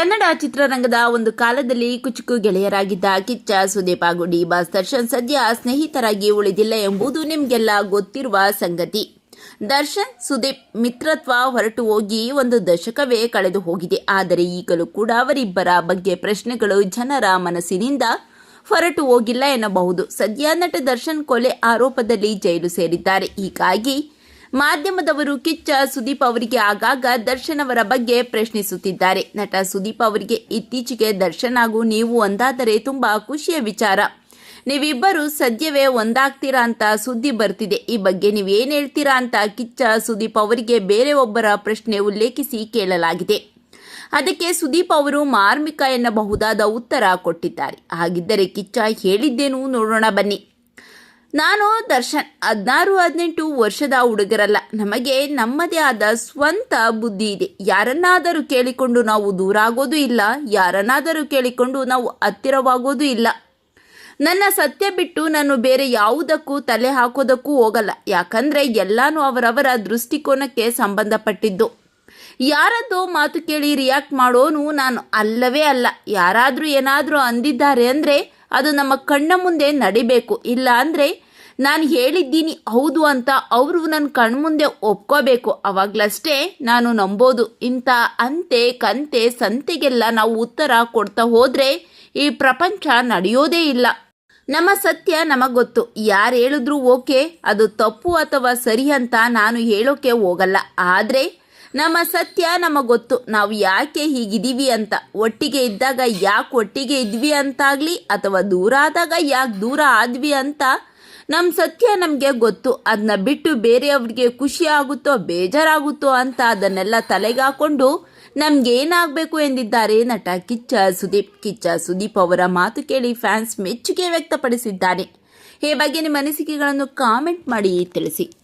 ಕನ್ನಡ ಚಿತ್ರರಂಗದ ಒಂದು ಕಾಲದಲ್ಲಿ ಕುಚುಕು ಗೆಳೆಯರಾಗಿದ್ದ ಕಿಚ್ಚ, ಸುದೀಪ್ ಹಾಗೂ ಡಿ ಬಾಸ್ ದರ್ಶನ್ ಸದ್ಯ ಸ್ನೇಹಿತರಾಗಿ ಉಳಿದಿಲ್ಲ ಎಂಬುದು ನಿಮಗೆಲ್ಲ ಗೊತ್ತಿರುವ ಸಂಗತಿ. ದರ್ಶನ್, ಸುದೀಪ್ ಮಿತ್ರತ್ವ ಹೊರಟು ಹೋಗಿ ಒಂದು ದಶಕವೇ ಕಳೆದು ಹೋಗಿದೆ. ಆದರೆ ಈಗಲೂ ಕೂಡ ಅವರಿಬ್ಬರ ಬಗ್ಗೆ ಪ್ರಶ್ನೆಗಳು ಜನರ ಮನಸ್ಸಿನಿಂದ ಹೊರಟು ಹೋಗಿಲ್ಲ ಎನ್ನಬಹುದು. ಸದ್ಯ ನಟ ದರ್ಶನ್ ಕೊಲೆ ಆರೋಪದಲ್ಲಿ ಜೈಲು ಸೇರಿದ್ದಾರೆ. ಹೀಗಾಗಿ ಮಾಧ್ಯಮದವರು ಕಿಚ್ಚ ಸುದೀಪ್ ಅವರಿಗೆ ಆಗಾಗ ದರ್ಶನ್ ಅವರ ಬಗ್ಗೆ ಪ್ರಶ್ನಿಸುತ್ತಿದ್ದಾರೆ. ನಟ ಸುದೀಪ್ ಅವರಿಗೆ ಇತ್ತೀಚೆಗೆ ದರ್ಶನ್ ಹಾಗೂ ನೀವು ಒಂದಾದರೆ ತುಂಬಾ ಖುಷಿಯ ವಿಚಾರ. ನೀವಿಬ್ಬರು ಸದ್ಯವೇ ಒಂದಾಗ್ತೀರಾ ಅಂತ ಸುದ್ದಿ ಬರ್ತಿದೆ. ಈ ಬಗ್ಗೆ ನೀವೇನ್ ಹೇಳ್ತೀರಾ ಅಂತ ಕಿಚ್ಚ ಸುದೀಪ್ ಅವರಿಗೆ ಬೇರೆ ಒಬ್ಬರ ಪ್ರಶ್ನೆ ಉಲ್ಲೇಖಿಸಿ ಕೇಳಲಾಗಿದೆ. ಅದಕ್ಕೆ ಸುದೀಪ್ ಅವರು ಮಾರ್ಮಿಕ ಎನ್ನಬಹುದಾದ ಉತ್ತರ ಕೊಟ್ಟಿದ್ದಾರೆ. ಹಾಗಿದ್ದರೆ ಕಿಚ್ಚ ಹೇಳಿದ್ದೇನು ನೋಡೋಣ ಬನ್ನಿ. ನಾನು ದರ್ಶನ್. ಹದಿನಾರು, ಹದಿನೆಂಟು ವರ್ಷದ ಹುಡುಗರಲ್ಲ. ನಮಗೆ ನಮ್ಮದೇ ಆದ ಸ್ವಂತ ಬುದ್ಧಿ ಇದೆ. ಯಾರನ್ನಾದರೂ ಕೇಳಿಕೊಂಡು ನಾವು ದೂರ ಆಗೋದು ಇಲ್ಲ. ಯಾರನ್ನಾದರೂ ಕೇಳಿಕೊಂಡು ನಾವು ಹತ್ತಿರವಾಗೋದು ಇಲ್ಲ. ನನ್ನ ಸತ್ಯ ಬಿಟ್ಟು ನಾನು ಬೇರೆ ಯಾವುದಕ್ಕೂ ತಲೆ ಹಾಕೋದಕ್ಕೂ ಹೋಗಲ್ಲ. ಯಾಕಂದ್ರೆ ಎಲ್ಲಾನು ಅವರವರ ದೃಷ್ಟಿಕೋನಕ್ಕೆ ಸಂಬಂಧಪಟ್ಟಿದ್ದು. ಯಾರದ್ದೋ ಮಾತು ಕೇಳಿ ರಿಯಾಕ್ಟ್ ಮಾಡೋನು ನಾನು ಅಲ್ಲವೇ ಅಲ್ಲ. ಯಾರಾದರೂ ಏನಾದರೂ ಅಂದಿದ್ದಾರೆ ಅಂದರೆ ಅದು ನಮ್ಮ ಕಣ್ಣ ಮುಂದೆ ನಡಿಬೇಕು. ಇಲ್ಲ ಅಂದರೆ ನಾನು ಹೇಳಿದ್ದೀನಿ ಹೌದು ಅಂತ ಅವರು ನನ್ನ ಕಣ್ಮುಂದೆ ಒಪ್ಕೋಬೇಕು. ಅವಾಗಲಷ್ಟೇ ನಾನು ನಂಬೋದು. ಇಂಥ ಅಂತೆ, ಕಂತೆ, ಸಂತೆಗೆಲ್ಲ ನಾವು ಉತ್ತರ ಕೊಡ್ತಾ ಹೋದರೆ ಈ ಪ್ರಪಂಚ ನಡೆಯೋದೇ ಇಲ್ಲ. ನಮ್ಮ ಸತ್ಯ ನಮಗೆ ಗೊತ್ತು. ಯಾರು ಹೇಳಿದ್ರು ಓಕೆ, ಅದು ತಪ್ಪು ಅಥವಾ ಸರಿ ಅಂತ ನಾನು ಹೇಳೋಕೆ ಹೋಗಲ್ಲ. ಆದರೆ ನಮ್ಮ ಸತ್ಯ ನಮಗೆ ಗೊತ್ತು. ನಾವು ಯಾಕೆ ಹೀಗಿದ್ದೀವಿ ಅಂತ. ಒಟ್ಟಿಗೆ ಇದ್ದಾಗ ಯಾಕೆ ಒಟ್ಟಿಗೆ ಇದ್ವಿ ಅಂತಾಗ್ಲಿ, ಅಥವಾ ದೂರ ಆದಾಗ ಯಾಕೆ ದೂರ ಆದ್ವಿ ಅಂತ ನಮ್ಮ ಸತ್ಯ ನಮಗೆ ಗೊತ್ತು. ಅದನ್ನ ಬಿಟ್ಟು ಬೇರೆಯವ್ರಿಗೆ ಖುಷಿ ಆಗುತ್ತೋ, ಬೇಜಾರಾಗುತ್ತೋ ಅಂತ ಅದನ್ನೆಲ್ಲ ತಲೆಗೆ ಹಾಕೊಂಡು ನಮ್ಗೇನಾಗಬೇಕು ಎಂದಿದ್ದಾರೆ ನಟ ಕಿಚ್ಚ ಸುದೀಪ್. ಕಿಚ್ಚ ಸುದೀಪ್ ಅವರ ಮಾತು ಕೇಳಿ ಫ್ಯಾನ್ಸ್ ಮೆಚ್ಚುಗೆ ವ್ಯಕ್ತಪಡಿಸಿದ್ದಾರೆ. ಈ ಬಗ್ಗೆ ನಿಮ್ಮ ಅನಿಸಿಕೆಗಳನ್ನು ಕಾಮೆಂಟ್ ಮಾಡಿ ತಿಳಿಸಿ.